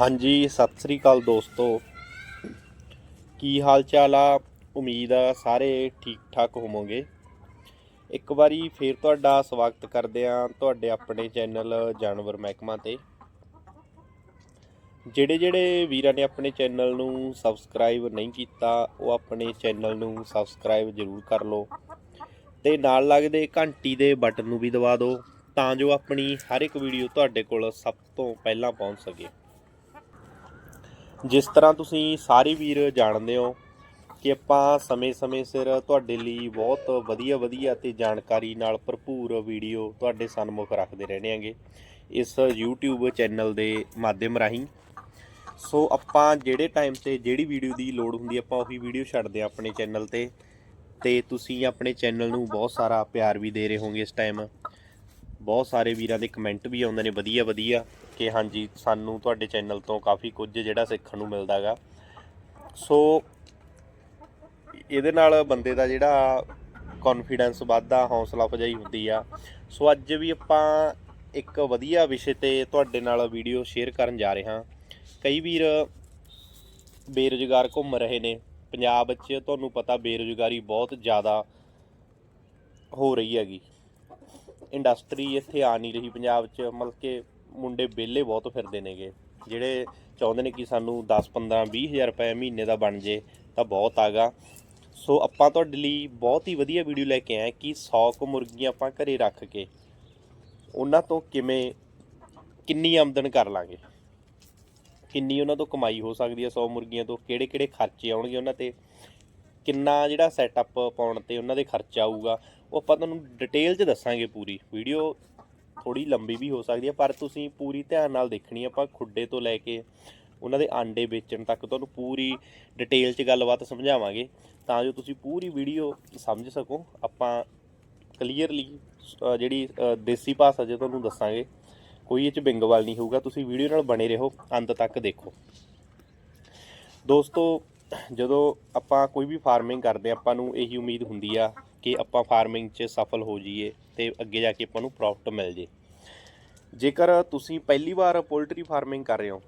ਹਾਂਜੀ, ਸਤਿ ਸ੍ਰੀ ਅਕਾਲ ਦੋਸਤੋ। ਕੀ ਹਾਲ ਚਾਲ ਆ? ਉਮੀਦ ਆ ਸਾਰੇ ਠੀਕ ਠਾਕ ਹੋਵੋਗੇ। ਇੱਕ ਵਾਰੀ ਫੇਰ ਤੁਹਾਡਾ ਸਵਾਗਤ ਕਰਦੇ ਆ ਤੁਹਾਡੇ ਆਪਣੇ ਚੈਨਲ ਜਾਨਵਰ ਮਹਿਕਮਾ ਤੇ। ਜਿਹੜੇ ਜਿਹੜੇ ਵੀਰਾਂ ਨੇ ਆਪਣੇ ਚੈਨਲ ਨੂੰ ਸਬਸਕ੍ਰਾਈਬ ਨਹੀਂ ਕੀਤਾ, ਉਹ ਆਪਣੇ ਚੈਨਲ ਨੂੰ ਸਬਸਕ੍ਰਾਈਬ ਜ਼ਰੂਰ ਕਰ ਲਓ। ਤੇ ਨਾਲ ਲੱਗਦੇ ਘੰਟੀ ਦੇ ਬਟਨ ਨੂੰ ਵੀ ਦਬਾ ਦਿਓ, ਤਾਂ ਜੋ ਆਪਣੀ ਹਰ ਇੱਕ ਵੀਡੀਓ ਤੁਹਾਡੇ ਕੋਲ ਸਭ ਤੋਂ ਪਹਿਲਾਂ ਪਹੁੰਚ ਸਕੇ। ਜਿਸ ਤਰ੍ਹਾਂ ਤੁਸੀਂ ਸਾਰੇ ਵੀਰ ਜਾਣਦੇ ਹੋ ਕਿ ਆਪਾਂ ਸਮੇਂ-ਸਮੇਂ ਸਿਰ ਤੁਹਾਡੇ ਲਈ ਬਹੁਤ ਵਧੀਆ ਵਧੀਆ ਤੇ ਜਾਣਕਾਰੀ ਨਾਲ ਭਰਪੂਰ ਵੀਡੀਓ ਤੁਹਾਡੇ ਸਨਮੁਖ ਰੱਖਦੇ ਰਹਿੰਦੇ ਆਂਗੇ ਇਸ YouTube ਚੈਨਲ ਦੇ ਮਾਧਿਅਮ ਰਾਹੀਂ। ਸੋ ਆਪਾਂ ਜਿਹੜੇ ਟਾਈਮ ਤੇ ਜਿਹੜੀ ਵੀਡੀਓ ਦੀ ਲੋੜ ਹੁੰਦੀ ਆਪਾਂ ਉਹੀ ਵੀਡੀਓ ਛੱਡਦੇ ਆ ਆਪਣੇ ਚੈਨਲ ਤੇ। ਤੇ ਤੁਸੀਂ ਆਪਣੇ ਚੈਨਲ ਨੂੰ ਬਹੁਤ ਸਾਰਾ ਪਿਆਰ ਵੀ ਦੇ ਰਹੇ ਹੋਗੇ ਇਸ ਟਾਈਮ ਬਹੁਤ ਸਾਰੇ ਵੀਰਾਂ ਦੇ ਕਮੈਂਟ ਵੀ ਆਉਂਦੇ ਨੇ, ਵਧੀਆ ਵਧੀਆ। ਕਿ ਹਾਂਜੀ, ਸਾਨੂੰ ਤੁਹਾਡੇ ਚੈਨਲ ਤੋਂ ਕਾਫੀ ਕੁਝ ਜਿਹੜਾ ਸਿੱਖਣ ਨੂੰ ਮਿਲਦਾਗਾ ਸੋ, ਇਹਦੇ ਨਾਲ ਬੰਦੇ ਦਾ ਜਿਹੜਾ ਕੌਨਫੀਡੈਂਸ ਵੱਧਦਾ, ਹੌਸਲਾ ਅਫਜ਼ਾਈ ਹੁੰਦੀ ਆ। ਸੋ, ਅੱਜ ਵੀ ਆਪਾਂ ਇੱਕ ਵਧੀਆ ਵਿਸ਼ੇ ਤੇ ਤੁਹਾਡੇ ਨਾਲ ਵੀਡੀਓ ਸ਼ੇਅਰ ਕਰਨ ਜਾ ਰਹੇ ਹਾਂ। ਕਈ ਵੀਰ ਬੇਰੁਜ਼ਗਾਰ ਘੁੰਮ ਰਹੇ ਨੇ। ਪੰਜਾਬ 'ਚ ਤੁਹਾਨੂੰ ਪਤਾ ਬੇਰੁਜ਼ਗਾਰੀ ਬਹੁਤ ਜ਼ਿਆਦਾ ਹੋ ਰਹੀ ਹੈਗੀ। ਇੰਡਸਟਰੀ ਇੱਥੇ ਆ ਨਹੀਂ ਰਹੀ ਪੰਜਾਬ 'ਚ। ਮਤਲਬ ਕਿ ਮੁੰਡੇ ਵਿਹਲੇ ਬਹੁਤ ਫਿਰਦੇ ਨੇਗੇ। ਜਿਹੜੇ ਚਾਹੁੰਦੇ ਨੇ ਕਿ ਸਾਨੂੰ 10 15 20 ਹਜ਼ਾਰ ਰੁਪਏ ਮਹੀਨੇ ਦਾ ਬਣ ਜੇ, ਤਾਂ ਬਹੁਤ ਆਗਾ। ਸੋ ਆਪਾਂ ਤੁਹਾਡੇ ਲਈ ਬਹੁਤ ਹੀ ਵਧੀਆ ਵੀਡੀਓ ਲੈ ਕੇ ਆਏ ਕਿ 100 ਕੁ ਮੁਰਗੀਆਂ ਆਪਾਂ ਘਰੇ ਰੱਖ ਕੇ ਉਹਨਾਂ ਤੋਂ ਕਿਵੇਂ, ਕਿੰਨੀ ਆਮਦਨ ਕਰ ਲਾਂਗੇ। ਕਿੰਨੀ ਉਹਨਾਂ ਤੋਂ ਕਮਾਈ ਹੋ ਸਕਦੀ ਹੈ 100 ਮੁਰਗੀਆਂ ਤੋਂ ਕਿਹੜੇ ਕਿਹੜੇ ਖਰਚੇ ਆਉਣਗੇ ਉਹਨਾਂ ਤੇ, ਕਿੰਨਾ ਜਿਹੜਾ ਸੈਟਅਪ ਪਾਉਣ ਤੇ ਉਹਨਾਂ ਦੇ ਖਰਚਾ ਆਊਗਾ। ਉਹ ਆਪਾਂ ਤੁਹਾਨੂੰ ਡਿਟੇਲ 'ਚ ਦੱਸਾਂਗੇ ਪੂਰੀ। ਵੀਡੀਓ ਥੋੜੀ ਲੰਬੀ ਵੀ ਹੋ ਸਕਦੀ ਹੈ, ਪਰ ਤੁਸੀਂ ਪੂਰੀ ਧਿਆਨ ਨਾਲ ਦੇਖਣੀ ਆਪਾਂ ਖੁੱਡੇ ਤੋਂ ਲੈ ਕੇ ਉਹਨਾਂ ਦੇ ਆਂਡੇ ਵੇਚਣ ਤੱਕ ਤੁਹਾਨੂੰ ਪੂਰੀ ਡਿਟੇਲ 'ਚ ਗੱਲਬਾਤ ਸਮਝਾਵਾਂਗੇ। ਤਾਂ ਜੋ ਤੁਸੀਂ ਪੂਰੀ ਵੀਡੀਓ ਸਮਝ ਸਕੋ, ਆਪਾਂ ਕਲੀਅਰਲੀ ਜਿਹੜੀ ਦੇਸੀ ਭਾਸ਼ਾ 'ਚ ਤੁਹਾਨੂੰ ਦੱਸਾਂਗੇ, ਕੋਈ ਇਹ 'ਚ ਬਿੰਗਵਾਲ ਨਹੀਂ ਹੋਊਗਾ, ਤੁਸੀਂ ਵੀਡੀਓ ਨਾਲ ਬਣੇ ਰਹੋ, ਅੰਤ ਤੱਕ ਦੇਖੋ। ਦੋਸਤੋ, ਜਦੋਂ ਆਪਾਂ ਕੋਈ ਵੀ ਫਾਰਮਿੰਗ ਕਰਦੇ ਹਾਂ, ਆਪਾਂ ਨੂੰ ਇਹੀ ਉਮੀਦ ਹੁੰਦੀ ਆ ਕਿ ਆਪਾਂ ਫਾਰਮਿੰਗ 'ਚ ਸਫਲ ਹੋ ਜਾਈਏ ਤੇ ਅੱਗੇ ਜਾ ਕੇ ਆਪਾਂ ਨੂੰ ਪ੍ਰੋਫਿਟ ਮਿਲ ਜੇ। ਜੇਕਰ ਤੁਸੀਂ ਪਹਿਲੀ ਵਾਰ ਪੋਲਟਰੀ ਫਾਰਮਿੰਗ ਕਰ ਰਹੇ ਹੋ,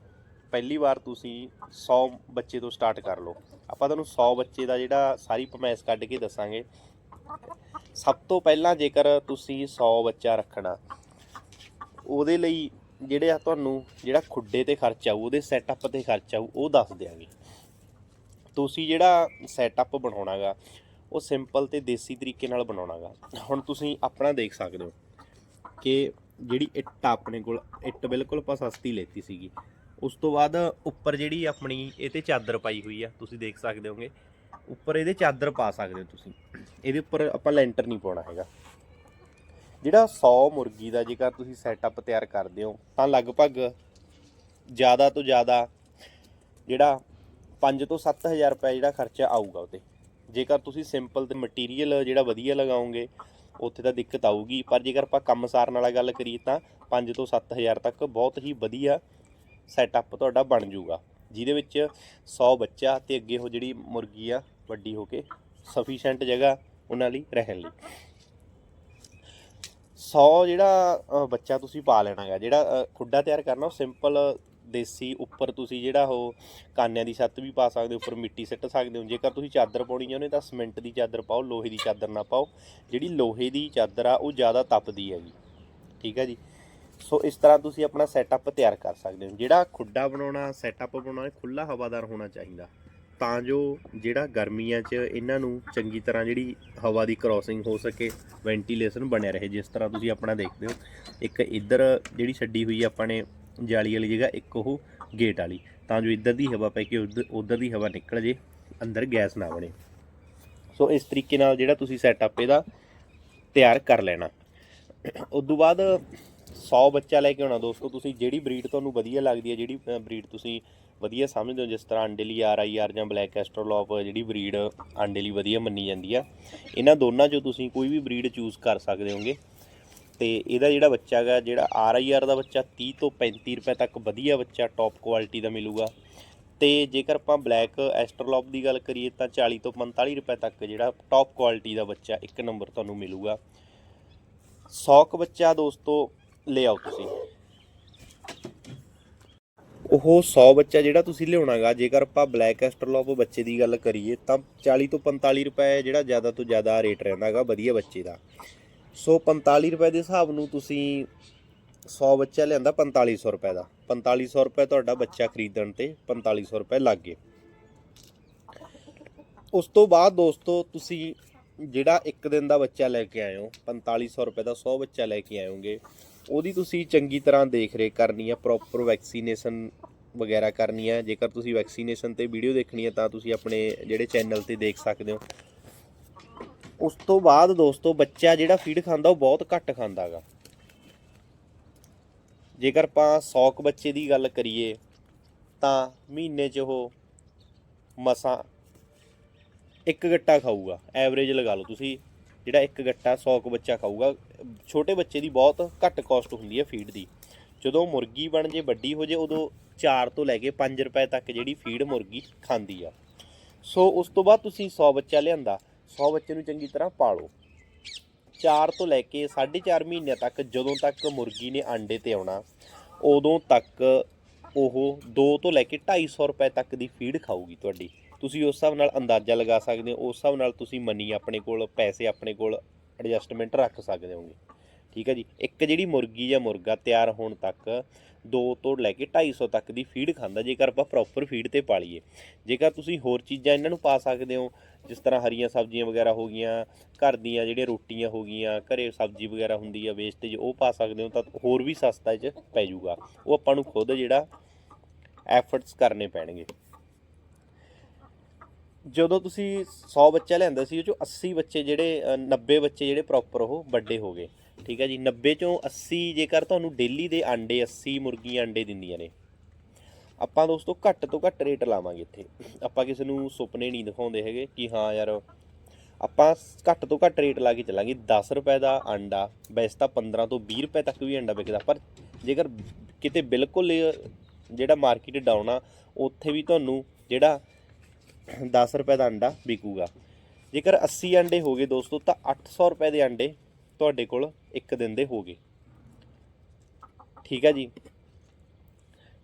ਪਹਿਲੀ ਵਾਰ ਤੁਸੀਂ 100 ਬੱਚੇ ਤੋਂ ਸਟਾਰਟ ਕਰ ਲਓ। ਆਪਾਂ ਤੁਹਾਨੂੰ 100 ਬੱਚੇ ਦਾ ਜਿਹੜਾ ਸਾਰੀ ਪਮੈਸ ਕੱਢ ਕੇ ਦੱਸਾਂਗੇ। ਸਭ ਤੋਂ ਪਹਿਲਾਂ ਜੇਕਰ ਤੁਸੀਂ 100 ਬੱਚਾ ਰੱਖਣਾ, ਉਹਦੇ ਲਈ ਜਿਹੜੇ ਆ ਤੁਹਾਨੂੰ ਜਿਹੜਾ ਖੁੱਡੇ ਤੇ ਖਰਚਾ ਆਊ, ਉਹਦੇ ਸੈਟਅਪ ਤੇ ਖਰਚਾ ਆਊ, ਉਹ ਦੱਸ ਦਿਆਂਗੇ। ਤੁਸੀਂ ਜਿਹੜਾ ਸੈਟਅਪ ਬਣਾਉਣਾਗਾ, ਉਹ ਸਿੰਪਲ ਤੇ ਦੇਸੀ ਤਰੀਕੇ ਨਾਲ ਬਣਾਉਣਾਗਾ। ਹੁਣ ਤੁਸੀਂ ਆਪਣਾ ਦੇਖ ਸਕਦੇ ਹੋ ਕਿ ਜਿਹੜੀ ਇੱਟ ਆਪਣੇ ਕੋਲ, ਇੱਟ ਬਿਲਕੁਲ ਆਪਾਂ ਸਸਤੀ ਲੈਤੀ ਸੀਗੀ। ਉਸ ਤੋਂ ਬਾਅਦ ਉੱਪਰ ਜਿਹੜੀ ਆਪਣੀ ਇਹ ਤੇ ਚਾਦਰ ਪਾਈ ਹੋਈ ਆ, ਤੁਸੀਂ ਦੇਖ ਸਕਦੇ ਹੋਗੇ। ਉੱਪਰ ਇਹਦੇ ਚਾਦਰ ਪਾ ਸਕਦੇ ਹੋ ਤੁਸੀਂ। ਇਹਦੇ ਉੱਪਰ ਆਪਾਂ ਲੈਂਟਰ ਨਹੀਂ ਪਾਉਣਾ ਹੈਗਾ। ਜਿਹੜਾ 100 ਮੁਰਗੀ ਦਾ ਜੇਕਰ ਤੁਸੀਂ ਸੈਟਅਪ ਤਿਆਰ ਕਰਦੇ ਹੋ, ਤਾਂ ਲਗਭਗ ਜ਼ਿਆਦਾ ਤੋਂ ਜ਼ਿਆਦਾ ਜਿਹੜਾ 5 ਤੋਂ 7000 ਰੁਪਏ ਜਿਹੜਾ ਖਰਚਾ ਆਊਗਾ ਉਤੇ ਜੇਕਰ ਤੁਸੀਂ ਸਿੰਪਲ ਤੇ ਮਟੀਰੀਅਲ ਜਿਹੜਾ ਵਧੀਆ ਲਗਾਓਗੇ ਉੱਥੇ ਤਾਂ ਦਿੱਕਤ ਆਊਗੀ। ਪਰ ਜੇਕਰ ਆਪਾਂ ਕੰਮ ਸਾਰਨ ਵਾਲਾ ਗੱਲ ਕਰੀਏ ਤਾਂ 5 ਤੋਂ 7000 ਤੱਕ ਬਹੁਤ ਹੀ ਵਧੀਆ ਸੈਟਅਪ ਤੁਹਾਡਾ ਬਣ ਜਾਊਗਾ। ਜਿਹਦੇ ਵਿੱਚ 100 ਬੱਚਾ ਤੇ ਅੱਗੇ ਉਹ ਜਿਹੜੀ ਮੁਰਗੀ ਆ, ਵੱਡੀ ਹੋ ਕੇ ਸਫੀਸ਼ੀਐਂਟ ਜਗ੍ਹਾ ਉਹਨਾਂ ਲਈ ਰਹਿਣ ਲਈ। 100 ਜਿਹੜਾ ਬੱਚਾ ਤੁਸੀਂ ਪਾ ਲੈਣਾ ਹੈਗਾ ਜਿਹੜਾ ਖੁੱਡਾ ਤਿਆਰ ਕਰਨਾ, ਉਹ ਸਿੰਪਲ ਦੇਸੀ ਉੱਪਰ ਤੁਸੀਂ ਜਿਹੜਾ ਉਹ ਕਾਨਿਆਂ ਦੀ ਛੱਤ ਵੀ ਪਾ ਸਕਦੇ ਹੋ, ਉੱਪਰ ਮਿੱਟੀ ਸਿੱਟ ਸਕਦੇ ਹੋ। ਜੇਕਰ ਤੁਸੀਂ ਚਾਦਰ ਪਾਉਣੀ ਚਾਹੁੰਦੇ ਤਾਂ ਸੀਮੈਂਟ ਦੀ ਚਾਦਰ ਪਾਓ, ਲੋਹੇ ਦੀ ਚਾਦਰ ਨਾ ਪਾਓ। ਜਿਹੜੀ ਲੋਹੇ ਦੀ ਚਾਦਰ ਆ, ਉਹ ਜ਼ਿਆਦਾ ਤਪਦੀ ਹੈ ਜੀ। ਠੀਕ ਹੈ ਜੀ? ਸੋ ਇਸ ਤਰ੍ਹਾਂ ਤੁਸੀਂ ਆਪਣਾ ਸੈਟਅਪ ਤਿਆਰ ਕਰ ਸਕਦੇ ਹੋ। ਜਿਹੜਾ ਖੁੱਡਾ ਬਣਾਉਣਾ ਸੈਟਅਪ ਬਣਾਉਣਾ ਖੁੱਲਾ ਹਵਾਦਾਰ ਹੋਣਾ ਚਾਹੀਦਾ। ਤਾਂ ਜੋ ਜਿਹੜਾ ਗਰਮੀਆਂ 'ਚ ਇਹਨਾਂ ਨੂੰ ਚੰਗੀ ਤਰ੍ਹਾਂ ਜਿਹੜੀ ਹਵਾ ਦੀ ਕ੍ਰਾਸਿੰਗ ਹੋ ਸਕੇ ਵੈਂਟੀਲੇਸ਼ਨ ਬਣਿਆ ਰਹੇ। ਜਿਸ ਤਰ੍ਹਾਂ ਤੁਸੀਂ ਆਪਣਾ ਦੇਖਦੇ ਹੋ, ਇੱਕ ਇੱਧਰ ਜਿਹੜੀ ਛੱਡੀ ਹੋਈ ਆਪਾਂ ਨੇ ਜਾਲੀ ਵਾਲੀ ਜਗ੍ਹਾ, ਇੱਕ ਉਹ ਗੇਟ ਵਾਲੀ। ਤਾਂ ਜੋ ਇੱਧਰ ਦੀ ਹਵਾ ਪੈ ਕੇ ਉੱਧਰ ਉੱਧਰ ਦੀ ਹਵਾ ਨਿਕਲ ਜੇ, ਅੰਦਰ ਗੈਸ ਨਾ ਬਣੇ। ਸੋ ਇਸ ਤਰੀਕੇ ਨਾਲ ਜਿਹੜਾ ਤੁਸੀਂ ਸੈਟਅਪ ਇਹਦਾ ਤਿਆਰ ਕਰ ਲੈਣਾ। ਉਸ ਤੋਂ ਬਾਅਦ 100 ਬੱਚਾ ਲੈ ਕੇ ਆਉਣਾ ਦੋਸਤੋ, ਤੁਸੀਂ ਜਿਹੜੀ ਬਰੀਡ ਤੁਹਾਨੂੰ ਵਧੀਆ ਲੱਗਦੀ ਹੈ, ਜਿਹੜੀ ਬਰੀਡ ਤੁਸੀਂ ਵਧੀਆ ਸਮਝਦੇ ਹੋ, ਜਿਸ ਤਰ੍ਹਾਂ ਆਂਡੇ ਲਈ ਆਰ ਆਈ ਆਰ ਜਾਂ ਬਲੈਕ ਐਸਟਰੋਲੋਪ ਜਿਹੜੀ ਬਰੀਡ ਆਂਡੇ ਲਈ ਵਧੀਆ ਮੰਨੀ ਜਾਂਦੀ ਆ, ਇਹਨਾਂ ਦੋਨਾਂ ਚੋਂ ਤੁਸੀਂ ਕੋਈ ਵੀ ਬਰੀਡ ਚੂਜ਼ ਕਰ ਸਕਦੇ ਹੋਗੇ। ਤੇ ਇਹਦਾ ਜਿਹੜਾ ਬੱਚਾ ਹੈਗਾ, ਜਿਹੜਾ ਆਰ ਆਈ ਆਰ ਦਾ ਬੱਚਾ 30 ਤੋਂ 35 ਰੁਪਏ ਤੱਕ ਵਧੀਆ ਬੱਚਾ ਟੌਪ ਕੁਆਲਿਟੀ ਦਾ ਮਿਲੂਗਾ। ਤੇ ਜੇਕਰ ਆਪਾਂ ਬਲੈਕ ਐਸਟਰਲੋਪ ਦੀ ਗੱਲ ਕਰੀਏ, ਤਾਂ 40 ਤੋਂ 45 ਰੁਪਏ ਤੱਕ ਜਿਹੜਾ ਟੌਪ ਕੁਆਲਿਟੀ ਦਾ ਬੱਚਾ ਇੱਕ ਨੰਬਰ ਤੁਹਾਨੂੰ ਮਿਲੂਗਾ। 100 ਕ ਬੱਚਾ ਦੋਸਤੋ ਲੈ ਆਓ ਤੁਸੀਂ। ਉਹ 100 ਬੱਚਾ ਜਿਹੜਾ ਤੁਸੀਂ ਲਿਆਉਣਾਗਾ, ਜੇਕਰ ਆਪਾਂ ਬਲੈਕ ਐਸਟਰਲੋਪ ਬੱਚੇ ਦੀ ਗੱਲ ਕਰੀਏ, ਤਾਂ 40 ਤੋਂ 45 ਰੁਪਏ ਜਿਹੜਾ ਜ਼ਿਆਦਾ ਤੋਂ ਜ਼ਿਆਦਾ ਰੇਟ ਰਹਿੰਦਾਗਾ ਵਧੀਆ ਬੱਚੇ ਦਾ। ਸੋ 45 ਰੁਪਏ ਦੇ ਹਿਸਾਬ ਨੂੰ ਤੁਸੀਂ 100 ਬੱਚਾ ਲਿਆਂਦਾ 4500 ਰੁਪਏ ਦਾ। 4500 ਰੁਪਏ ਤੁਹਾਡਾ ਬੱਚਾ ਖਰੀਦਣ ਤੇ 4500 ਰੁਪਏ ਲੱਗ ਗਏ। ਉਸ ਤੋਂ ਬਾਅਦ ਦੋਸਤੋ, ਤੁਸੀਂ ਜਿਹੜਾ ਇੱਕ ਦਿਨ ਦਾ ਬੱਚਾ ਲੈ ਕੇ ਆਏ ਹੋ 4500 ਰੁਪਏ ਦਾ 100 ਬੱਚਾ ਲੈ ਕੇ ਆਇਓਗੇ ਉਹਦੀ ਤੁਸੀਂ ਚੰਗੀ ਤਰ੍ਹਾਂ ਦੇਖ ਰੇਖ ਕਰਨੀ ਹੈ ਪ੍ਰੋਪਰ ਵੈਕਸੀਨੇਸ਼ਨ ਵਗੈਰਾ ਕਰਨੀ ਹੈ ਜੇਕਰ ਤੁਸੀਂ ਵੈਕਸੀਨੇਸ਼ਨ ਤੇ ਵੀਡੀਓ ਦੇਖਣੀ ਹੈ ਤਾਂ ਤੁਸੀਂ ਆਪਣੇ ਜਿਹੜੇ ਚੈਨਲ ਤੇ ਦੇਖ ਸਕਦੇ ਹੋ। ਉਸ ਤੋਂ ਬਾਅਦ ਦੋਸਤੋ, ਬੱਚਾ ਜਿਹੜਾ ਫੀਡ ਖਾਂਦਾ, ਉਹ ਬਹੁਤ ਘੱਟ ਖਾਂਦਾਗਾ ਜੇਕਰ ਆਪਾਂ 100 ਕੁ ਬੱਚੇ ਦੀ ਗੱਲ ਕਰੀਏ, ਤਾਂ ਮਹੀਨੇ 'ਚ ਉਹ ਮਸਾਂ ਇੱਕ ਗੱਟਾ ਖਾਊਗਾ। ਐਵਰੇਜ ਲਗਾ ਲਓ ਤੁਸੀਂ, ਜਿਹੜਾ ਇੱਕ ਗੱਟਾ 100 ਕੁ ਬੱਚਾ ਖਾਊਗਾ। ਛੋਟੇ ਬੱਚੇ ਦੀ ਬਹੁਤ ਘੱਟ ਕਾਸਟ ਹੁੰਦੀ ਹੈ ਫੀਡ ਦੀ। ਜਦੋਂ ਮੁਰਗੀ ਬਣ ਜੇ, ਵੱਡੀ ਹੋ ਜੇ, ਉਦੋਂ 4 ਤੋਂ ਲੈ ਕੇ 5 ਰੁਪਏ ਤੱਕ ਜਿਹੜੀ ਫੀਡ ਮੁਰਗੀ ਖਾਂਦੀ ਆ। ਸੋ ਉਸ ਤੋਂ ਬਾਅਦ ਤੁਸੀਂ 100 ਬੱਚਾ ਲਿਆਂਦਾ 100 ਬੱਚੇ ਨੂੰ ਚੰਗੀ ਤਰ੍ਹਾਂ ਪਾਲੋ। 4 ਤੋਂ ਲੈ ਕੇ 4.5 ਮਹੀਨਿਆਂ ਤੱਕ ਜਦੋਂ ਤੱਕ ਮੁਰਗੀ ਨੇ ਆਂਡੇ ਤੇ ਆਉਣਾ, ਉਦੋਂ ਤੱਕ ਉਹ 2 ਤੋਂ ਲੈ ਕੇ 250 ਰੁਪਏ ਤੱਕ ਦੀ ਫੀਡ ਖਾਊਗੀ ਤੁਹਾਡੀ। ਤੁਸੀਂ ਉਸ ਹਿਸਾਬ ਨਾਲ ਅੰਦਾਜ਼ਾ ਲਗਾ ਸਕਦੇ ਹੋ, ਉਸ ਹਿਸਾਬ ਨਾਲ ਤੁਸੀਂ ਮਨੀ ਆਪਣੇ ਕੋਲ, ਪੈਸੇ ਆਪਣੇ ਕੋਲ ਐਡਜਸਟਮੈਂਟ ਰੱਖ ਸਕਦੇ ਹੋਗੇ। ਠੀਕ ਹੈ ਜੀ। ਇੱਕ ਜਿਹੜੀ ਮੁਰਗੀ ਜਾਂ ਮੁਰਗਾ ਤਿਆਰ ਹੋਣ ਤੱਕ 2 ਤੋਂ ਲੈ ਕੇ 250 ਤੱਕ ਦੀ ਫੀਡ ਖਾਂਦਾ ਜੇਕਰ ਆਪਾਂ ਪ੍ਰੋਪਰ ਫੀਡ ਤੇ ਪਾਲੀਏ। ਜੇਕਰ ਤੁਸੀਂ ਹੋਰ ਚੀਜ਼ਾਂ ਇਹਨਾਂ ਨੂੰ ਪਾ ਸਕਦੇ ਹੋ ਜਿਸ ਤਰ੍ਹਾਂ ਹਰੀਆਂ ਸਬਜ਼ੀਆਂ ਵਗੈਰਾ ਹੋ ਗਈਆਂ ਘਰ ਦੀਆਂ ਜਿਹੜੀਆਂ ਰੋਟੀਆਂ ਹੋ ਗਈਆਂ ਘਰੇ ਸਬਜ਼ੀ ਵਗੈਰਾ ਹੁੰਦੀ ਆ ਵੇਸਟੇਜ ਉਹ ਪਾ ਸਕਦੇ ਹੋ ਤਾਂ ਹੋਰ ਵੀ ਸਸਤਾ 'ਚ ਪੈ ਜਾਊਗਾ। ਉਹ ਆਪਾਂ ਨੂੰ ਖੁਦ ਜਿਹੜਾ ਐਫਰਟਸ ਕਰਨੇ ਪੈਣਗੇ। ਜਦੋਂ ਤੁਸੀਂ 100 ਬੱਚਾ ਲਿਆਂਦਾ ਸੀ ਉਹ ਚੋਂ 80 ਬੱਚੇ ਜਿਹੜੇ ਅ, 90 ਬੱਚੇ ਜਿਹੜੇ ਪ੍ਰੋਪਰ ਉਹ ਵੱਡੇ ਹੋ ਗਏ। ਠੀਕ ਹੈ ਜੀ 90 ਚੋਂ 80 ਜੇਕਰ ਤੁਹਾਨੂੰ ਡੇਲੀ ਦੇ ਆਂਡੇ 80 ਮੁਰਗੀਆਂ ਆਂਡੇ ਦਿੰਦੀਆਂ ਨੇ। ਆਪਾਂ ਦੋਸਤੋ ਘੱਟ ਤੋਂ ਘੱਟ ਰੇਟ ਲਾਵਾਂਗੇ ਇੱਥੇ। ਆਪਾਂ ਕਿਸੇ ਨੂੰ ਸੁਪਨੇ ਨਹੀਂ ਦਿਖਾਉਂਦੇ ਹੈਗੇ ਕਿ ਹਾਂ ਯਾਰ, ਆਪਾਂ ਘੱਟ ਤੋਂ ਘੱਟ ਰੇਟ ਲਾ ਕੇ ਚੱਲਾਂਗੇ। 10 ਰੁਪਏ ਦਾ ਆਂਡਾ ਵੈਸੇ ਤਾਂ 15 ਤੋਂ 20 ਰੁਪਏ ਤੱਕ ਵੀ ਆਂਡਾ ਵਿਕਦਾ, ਪਰ ਜੇਕਰ ਕਿਤੇ ਬਿਲਕੁਲ ਜਿਹੜਾ ਮਾਰਕੀਟ ਡਾਊਨ ਆ, ਉੱਥੇ ਵੀ ਤੁਹਾਨੂੰ ਜਿਹੜਾ 10 ਰੁਪਏ ਦਾ ਆਂਡਾ ਵਿਕੂਗਾ। ਜੇਕਰ 80 ਆਂਡੇ ਹੋ ਗਏ ਦੋਸਤੋ, ਤਾਂ 800 ਰੁਪਏ ਦੇ ਆਂਡੇ ਤੁਹਾਡੇ ਕੋਲ ਇੱਕ ਦਿਨ ਦੇ ਹੋ ਗਏ ਠੀਕ ਹੈ ਜੀ।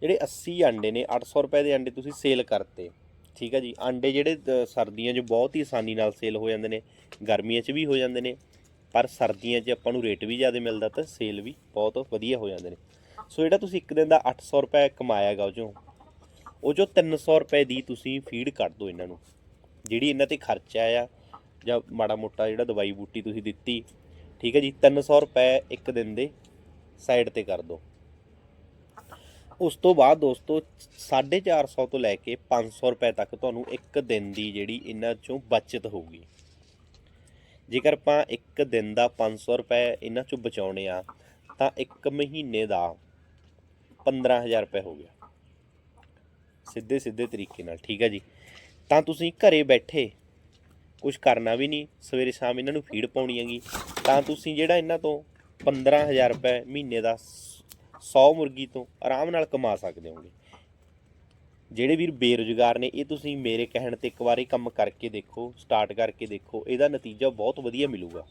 ਜਿਹੜੇ 80 ਅੰਡੇ ਨੇ 800 ਰੁਪਏ ਦੇ ਅੰਡੇ ਤੁਸੀਂ ਸੇਲ ਕਰਤੇ। ਠੀਕ ਹੈ ਜੀ। ਅੰਡੇ ਜਿਹੜੇ ਸਰਦੀਆਂ 'ਚ ਬਹੁਤ ਹੀ ਆਸਾਨੀ ਨਾਲ ਸੇਲ ਹੋ ਜਾਂਦੇ ਨੇ, ਗਰਮੀਆਂ 'ਚ ਵੀ ਹੋ ਜਾਂਦੇ ਨੇ, ਪਰ ਸਰਦੀਆਂ 'ਚ ਆਪਾਂ ਨੂੰ ਰੇਟ ਵੀ ਜ਼ਿਆਦਾ ਮਿਲਦਾ ਤਾਂ ਸੇਲ ਵੀ ਬਹੁਤ ਵਧੀਆ ਹੋ ਜਾਂਦੇ ਨੇ। ਸੋ ਜਿਹੜਾ ਤੁਸੀਂ ਇੱਕ ਦਿਨ ਦਾ 800 ਰੁਪਏ ਕਮਾਇਆਗਾ ਉਹ 'ਚੋਂ, ਉਹ ਜੋ 300 ਰੁਪਏ ਦੀ ਤੁਸੀਂ ਫੀਡ ਕੱਢ ਦਿਓ ਇਹਨਾਂ ਨੂੰ। ਜਿਹੜੀ ਇਹਨਾਂ ਤੇ ਖਰਚਾ ਆ ਜਾਂ ਮਾੜਾ ਮੋਟਾ ਜਿਹੜਾ ਦਵਾਈ ਬੂਟੀ ਤੁਸੀਂ ਦਿੱਤੀ ਠੀਕ ਹੈ ਜੀ 300 ਰੁਪਏ ਇੱਕ ਦਿਨ ਦੇ ਸਾਈਡ ਤੇ ਕਰ ਦਿਓ। ਉਸ ਤੋਂ ਬਾਅਦ ਦੋਸਤੋ 450 ਤੋਂ ਲੈ ਕੇ 500 ਰੁਪਏ ਤੱਕ ਤੁਹਾਨੂੰ ਇੱਕ ਦਿਨ ਦੀ ਜਿਹੜੀ ਇਹਨਾਂ ਚੋਂ ਬਚਤ ਹੋਊਗੀ। ਜੇਕਰ ਆਪਾਂ ਇੱਕ ਦਿਨ ਦਾ 500 ਰੁਪਏ ਇਹਨਾਂ ਚੋਂ ਬਚਾਉਣੇ ਆ, ਤਾਂ ਇੱਕ ਮਹੀਨੇ ਦਾ 15000 ਰੁਪਏ ਹੋ ਗਿਆ। ਸਿੱਧੇ ਸਿੱਧੇ ਤਰੀਕੇ ਨਾਲ, ਠੀਕ ਹੈ ਜੀ। ਤਾਂ ਤੁਸੀਂ ਘਰੇ ਬੈਠੇ ਕੁਝ ਕਰਨਾ ਵੀ ਨਹੀਂ, ਸਵੇਰੇ ਸ਼ਾਮ ਇਹਨਾਂ ਨੂੰ ਫੀਡ ਪਾਉਣੀ ਹੈਗੀ। ਤਾਂ ਤੁਸੀਂ ਜਿਹੜਾ ਇਹਨਾਂ ਤੋਂ 15000 ਰੁਪਏ ਮਹੀਨੇ ਦਾ 100 ਮੁਰਗੀ ਤੋਂ ਆਰਾਮ ਨਾਲ ਕਮਾ ਸਕਦੇ ਹੋਗੇ। ਜਿਹੜੇ ਵੀਰ ਬੇਰੁਜ਼ਗਾਰ ਨੇ, ਇਹ ਤੁਸੀਂ ਮੇਰੇ ਕਹਿਣ ਤੇ ਇੱਕ ਵਾਰੀ ਕੰਮ ਕਰਕੇ ਦੇਖੋ ਸਟਾਰਟ ਕਰਕੇ ਦੇਖੋ, ਇਹਦਾ ਨਤੀਜਾ ਬਹੁਤ ਵਧੀਆ ਮਿਲੂਗਾ।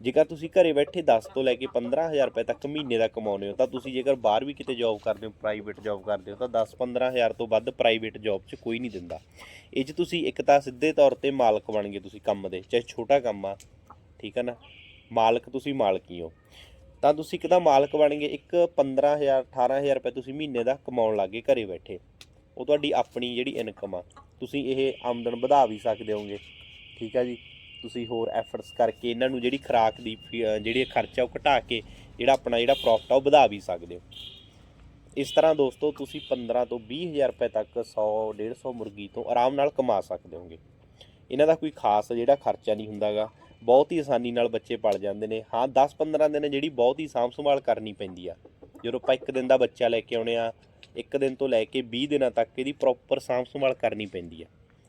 ਜੇਕਰ ਤੁਸੀਂ ਘਰੇ ਬੈਠੇ 10 ਤੋਂ ਲੈ ਕੇ 15000 ਰੁਪਏ ਤੱਕ ਮਹੀਨੇ ਦਾ ਕਮਾਉਂਦੇ ਹੋ, ਤਾਂ ਤੁਸੀਂ ਜੇਕਰ ਬਾਹਰ ਵੀ ਕਿਤੇ ਜੌਬ ਕਰਦੇ ਹੋ ਪ੍ਰਾਈਵੇਟ ਜੌਬ ਕਰਦੇ ਹੋ, ਤਾਂ 10-15000 ਤੋਂ ਵੱਧ ਪ੍ਰਾਈਵੇਟ ਜੌਬ 'ਚ ਕੋਈ ਨਹੀਂ ਦਿੰਦਾ। ਇਹ 'ਚ ਤੁਸੀਂ ਇੱਕ ਤਾਂ ਸਿੱਧੇ ਤੌਰ ਤੇ ਮਾਲਕ ਬਣ ਗਏ ਤੁਸੀਂ ਕੰਮ ਦੇ, ਚਾਹੇ ਛੋਟਾ ਕੰਮ ਆ ਠੀਕ ਹੈ ਨਾ? ਮਾਲਕ ਤੁਸੀਂ ਮਾਲਕ ਹੀ। ਹੋ ਤਾਂ ਤੁਸੀਂ ਇੱਕ ਤਾਂ ਮਾਲਕ ਬਣ ਗਏ, ਇੱਕ 15000 18000 ਰੁਪਏ ਤੁਸੀਂ ਮਹੀਨੇ ਦਾ ਕਮਾਉਣ ਲੱਗੇ ਘਰੇ ਬੈਠੇ। ਉਹ ਤੁਹਾਡੀ ਆਪਣੀ ਜਿਹੜੀ ਇਨਕਮ ਆ, ਤੁਸੀਂ ਇਹ ਆਮਦਨ ਵਧਾ ਵੀ ਸਕਦੇ ਹੋਗੇ ਠੀਕ ਹੈ ਜੀ? ਤੁਸੀਂ ਹੋਰ ਐਫਰਟਸ ਕਰਕੇ ਇਹਨਾਂ ਨੂੰ ਜਿਹੜੀ ਖੁਰਾਕ ਦੀ ਫੀ- ਜਿਹੜੀ ਖਰਚਾ ਉਹ ਘਟਾ ਕੇ ਜਿਹੜਾ ਆਪਣਾ ਜਿਹੜਾ ਪ੍ਰੋਫਿਟ ਆ ਉਹ ਵਧਾ ਵੀ ਸਕਦੇ ਹੋ। ਇਸ ਤਰ੍ਹਾਂ ਦੋਸਤੋ ਤੁਸੀਂ 15 ਤੋਂ 20000 ਰੁਪਏ ਤੱਕ 100 150 ਮੁਰਗੀ ਤੋਂ ਆਰਾਮ ਨਾਲ ਕਮਾ ਸਕਦੇ ਹੋਗੇ ਇਹਨਾਂ ਦਾ ਕੋਈ ਖਾਸ ਜਿਹੜਾ ਖਰਚਾ ਨਹੀਂ ਹੁੰਦਾਗਾ। ਬਹੁਤ ਹੀ ਆਸਾਨੀ ਨਾਲ ਬੱਚੇ ਪਲ ਜਾਂਦੇ ਨੇ। ਹਾਂ 10-15 ਦਿਨ ਜਿਹੜੀ ਬਹੁਤ ਹੀ ਸਾਂਭ ਸੰਭਾਲ ਕਰਨੀ ਪੈਂਦੀ ਆ। ਜਦੋਂ ਆਪਾਂ ਇੱਕ ਦਿਨ ਦਾ ਬੱਚਾ ਲੈ ਕੇ ਆਉਣੇ ਆ, ਇੱਕ ਦਿਨ ਤੋਂ ਲੈ ਕੇ 20 ਦਿਨਾਂ ਤੱਕ ਇਹਦੀ ਪ੍ਰੋਪਰ ਸਾਂਭ ਸੰਭਾਲ ਕਰਨੀ ਪੈਂਦੀ ਆ।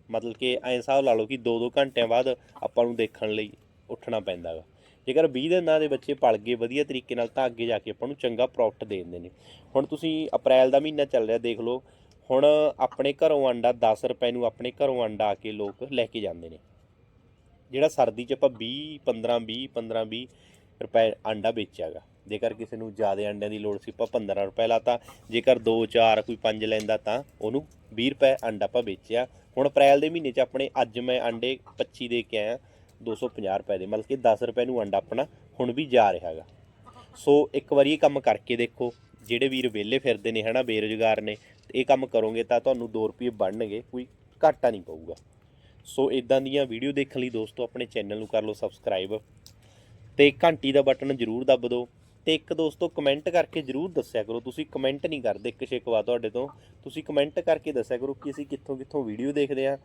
ਮਤਲਬ ਕਿ ਐਂ ਹਿਸਾਬ ਲਾ ਲਓ ਕਿ 2-2 ਘੰਟਿਆਂ ਬਾਅਦ ਆਪਾਂ ਨੂੰ ਦੇਖਣ ਲਈ ਉੱਠਣਾ ਪੈਂਦਾ ਗਾ। ਜੇਕਰ 20 ਦਿਨਾਂ ਦੇ ਬੱਚੇ ਪਲ ਗਏ, ਵਧੀਆ ਤਰੀਕੇ ਨਾਲ ਤਾਂ ਅੱਗੇ ਜਾ ਕੇ ਆਪਾਂ ਨੂੰ ਚੰਗਾ ਪ੍ਰੋਫਿਟ ਦੇ ਦਿੰਦੇ ਨੇ। ਹੁਣ ਤੁਸੀਂ ਅਪ੍ਰੈਲ ਦਾ ਮਹੀਨਾ ਚੱਲ ਰਿਹਾ, ਦੇਖ ਲਓ। ਹੁਣ ਆਪਣੇ ਘਰੋਂ ਆਂਡਾ 10 ਰੁਪਏ ਨੂੰ ਆਪਣੇ ਘਰੋਂ ਆਂਡਾ ਆ ਕੇ ਲੋਕ ਲੈ ਕੇ ਜਾਂਦੇ ਨੇ। ਜਿਹੜਾ ਸਰਦੀ 'ਚ ਆਪਾਂ 20 15 20 15 20 ਰੁਪਏ ਅੰਡਾ ਵੇਚਿਆਗਾ। ਜੇਕਰ ਕਿਸੇ ਨੂੰ ਜ਼ਿਆਦਾ ਅੰਡਿਆਂ ਦੀ ਲੋੜ ਸੀ, ਆਪਾਂ 15 ਰੁਪਏ ਲਾਤਾ। ਜੇਕਰ 2 4 ਕੋਈ 5 ਲੈਂਦਾ ਤਾਂ ਉਹਨੂੰ 20 ਰੁਪਏ ਅੰਡਾ ਆਪਾਂ ਵੇਚਿਆ। ਹੁਣ ਅਪ੍ਰੈਲ ਦੇ ਮਹੀਨੇ 'ਚ ਆਪਣੇ ਅੱਜ ਮੈਂ ਅੰਡੇ 25 ਦੇ ਕੇ ਆਇਆ 250 ਰੁਪਏ ਦੇ। ਮਤਲਬ ਕਿ 10 ਰੁਪਏ ਨੂੰ ਅੰਡਾ ਆਪਣਾ ਹੁਣ ਵੀ ਜਾ ਰਿਹਾ ਹੈਗਾ ਸੋ ਇੱਕ ਵਾਰੀ ਇਹ ਕੰਮ ਕਰਕੇ ਦੇਖੋ, ਜਿਹੜੇ ਵੀਰ ਵਿਹਲੇ ਫਿਰਦੇ ਨੇ, ਹਨਾ, ਬੇਰੁਜ਼ਗਾਰ ਨੇ, ਇਹ ਕੰਮ ਕਰੋਗੇ ਤਾਂ ਤੁਹਾਨੂੰ 2 ਰੁਪਏ ਬਣਨਗੇ, ਕੋਈ ਘਾਟਾ ਨਹੀਂ ਪਊਗਾ। ਸੋ ਇਦਾਂ ਦੀਆਂ ਵੀਡੀਓ ਦੇਖਣ ਲਈ ਦੋਸਤੋ ਆਪਣੇ ਚੈਨਲ ਨੂੰ ਕਰ ਲਓ ਸਬਸਕ੍ਰਾਈਬ ਤੇ ਘੰਟੀ ਦਾ ਬਟਨ ਜ਼ਰੂਰ ਦੱਬ ਦਿਓ ਤੇ ਇੱਕ ਦੋਸਤੋ ਕਮੈਂਟ ਕਰਕੇ ਜ਼ਰੂਰ ਦੱਸਿਆ ਕਰੋ। ਤੁਸੀਂ ਕਮੈਂਟ ਨਹੀਂ ਕਰਦੇ ਇੱਕ ਸ਼ਿਕਵਾ ਤੁਹਾਡੇ ਤੋਂ। ਤੁਸੀਂ ਕਮੈਂਟ ਕਰਕੇ ਦੱਸਿਆ ਕਰੋ ਕਿ ਅਸੀਂ ਕਿੱਥੋਂ ਕਿੱਥੋਂ ਵੀਡੀਓ ਦੇਖਦੇ ਆ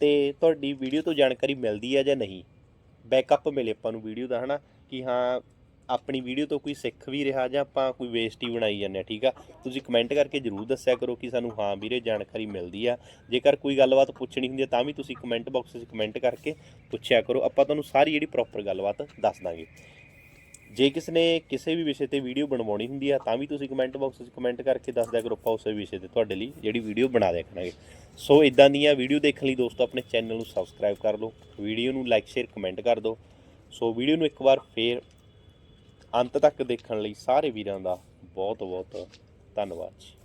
ਤੇ ਤੁਹਾਡੀ ਵੀਡੀਓ ਤੋਂ ਜਾਣਕਾਰੀ ਮਿਲਦੀ ਹੈ ਜਾਂ ਨਹੀਂ। ਬੈਕਅਪ ਮਿਲੇ ਆਪਾਂ ਨੂੰ ਵੀਡੀਓ ਦਾ, ਹਨਾ? ਕਿ ਹਾਂ ਆਪਣੀ ਵੀਡੀਓ ਤੋਂ ਕੋਈ ਸਿੱਖ ਵੀ ਰਿਹਾ ਜਾਂ ਆਪਾਂ ਕੋਈ ਵੇਸਟ ਹੀ ਬਣਾਈ ਜਾਂਦੇ ਆ ਠੀਕ ਆ? ਤੁਸੀਂ ਕਮੈਂਟ ਕਰਕੇ ਜਰੂਰ ਦੱਸਿਆ ਕਰੋ ਕਿ ਸਾਨੂੰ ਹਾਂ ਵੀਰੇ ਜਾਣਕਾਰੀ ਮਿਲਦੀ ਆ। ਜੇਕਰ ਕੋਈ ਗੱਲਬਾਤ ਪੁੱਛਣੀ ਹੁੰਦੀ ਹੈ ਤਾਂ ਵੀ ਤੁਸੀਂ ਕਮੈਂਟ ਬਾਕਸ 'ਚ ਕਮੈਂਟ ਕਰਕੇ ਪੁੱਛਿਆ ਕਰੋ। ਆਪਾਂ ਤੁਹਾਨੂੰ ਸਾਰੀ ਜਿਹੜੀ ਪ੍ਰੋਪਰ ਗੱਲਬਾਤ ਦੱਸ ਦਾਂਗੇ। ਜੇ ਕਿਸ ਨੇ ਕਿਸੇ ਵੀ ਵਿਸ਼ੇ ਤੇ ਵੀਡੀਓ ਬਣਵਾਉਣੀ ਹੁੰਦੀ ਆ ਤਾਂ ਵੀ ਤੁਸੀਂ ਕਮੈਂਟ ਬਾਕਸ 'ਚ ਕਮੈਂਟ ਕਰਕੇ ਦੱਸ ਦਿਆ ਕਰੋ, ਆਪਾਂ ਉਸੇ ਵਿਸ਼ੇ ਤੇ ਤੁਹਾਡੇ ਲਈ ਜਿਹੜੀ ਵੀਡੀਓ ਬਣਾ ਦਿਆ ਕਰਾਂਗੇ। ਸੋ ਇਦਾਂ ਦੀਆਂ ਵੀਡੀਓ ਦੇਖਣ ਲਈ ਦੋਸਤੋ ਆਪਣੇ ਚੈਨਲ ਨੂੰ ਸਬਸਕ੍ਰਾਈਬ ਕਰ ਲਓ, ਵੀਡੀਓ ਨੂੰ ਲਾਈਕ ਸ਼ੇਅਰ ਕਮੈਂਟ ਕਰ ਦਿਓ। ਸੋ ਵੀਡੀਓ ਨੂੰ ਇੱਕ ਵਾਰ ਫੇਰ ਅੰਤ ਤੱਕ ਦੇਖਣ ਲਈ ਸਾਰੇ ਵੀਰਾਂ ਦਾ ਬਹੁਤ ਬਹੁਤ ਧੰਨਵਾਦ ਜੀ।